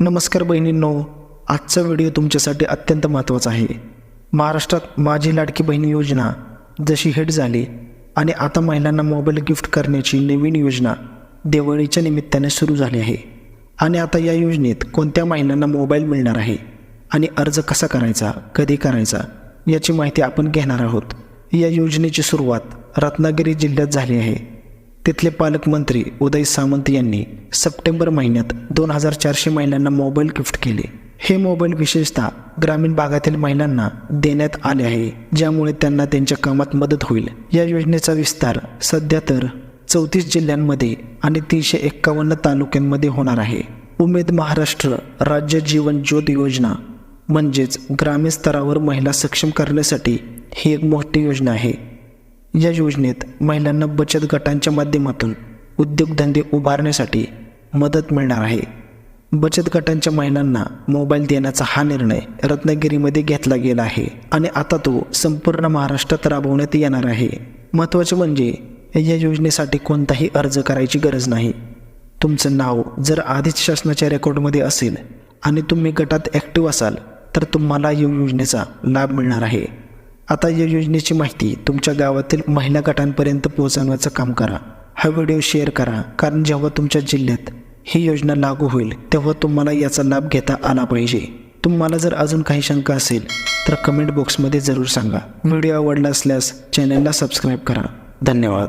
नमस्कार बहिणींनो आजचा व्हिडिओ तुमच्यासाठी अत्यंत महत्त्वाचा आहे. महाराष्ट्रात माझी लाडकी बहिणी योजना जशी हिट झाली आणि आता महिलांना मोबाईल गिफ्ट करण्याची नवीन योजना दिवाळीच्या निमित्ताने सुरू झाली आहे. आणि आता या योजनेत कोणत्या महिलांना मोबाईल मिळणार आहे आणि अर्ज कसा करायचा कधी करायचा याची माहिती आपण घेणार आहोत. या योजनेची सुरुवात रत्नागिरी जिल्ह्यात झाली आहे. तिथले पालकमंत्री उदय सामंत यांनी सप्टेंबर महिन्यात दोन हजार चारशे महिलांना मोबाईल गिफ्ट केले. हे मोबाईल विशेषतः ग्रामीण भागातील महिलांना देण्यात आले आहे ज्यामुळे त्यांना त्यांच्या कामात मदत होईल. या योजनेचा विस्तार सध्या तर चौतीस जिल्ह्यांमध्ये आणि तीनशे एक्कावन्न तालुक्यांमध्ये होणार आहे. उमेद महाराष्ट्र राज्य जीवन ज्योत योजना म्हणजेच ग्रामीण स्तरावर महिला सक्षम करण्यासाठी ही एक मोठी योजना आहे. या योजनेत महिलांना बचत गटांच्या माध्यमातून उद्योगधंदे उभारण्यासाठी मदत मिळणार आहे. बचत गटांच्या महिलांना मोबाईल देण्याचा हा निर्णय रत्नागिरीमध्ये घेतला गेला आहे आणि आता तो संपूर्ण महाराष्ट्रात राबवण्यात येणार आहे. महत्त्वाचे म्हणजे या योजनेसाठी कोणताही अर्ज करायची गरज नाही. तुमचं नाव जर आधीच शासनाच्या रेकॉर्डमध्ये असेल आणि तुम्ही गटात ॲक्टिव्ह असाल तर तुम्हाला या योजनेचा लाभ मिळणार आहे. आता या योजनेची माहिती तुमच्या गावातील महिला गटांपर्यंत पोहोचवण्याचं काम करा. हा व्हिडिओ शेअर करा कारण जेव्हा तुमच्या जिल्ह्यात ही योजना लागू होईल तेव्हा तुम्हाला याचा लाभ घेता आला पाहिजे. तुम्हाला जर अजून काही शंका असेल तर कमेंट बॉक्समध्ये जरूर सांगा. व्हिडिओ आवडला असल्यास चॅनलला सबस्क्राईब करा. धन्यवाद.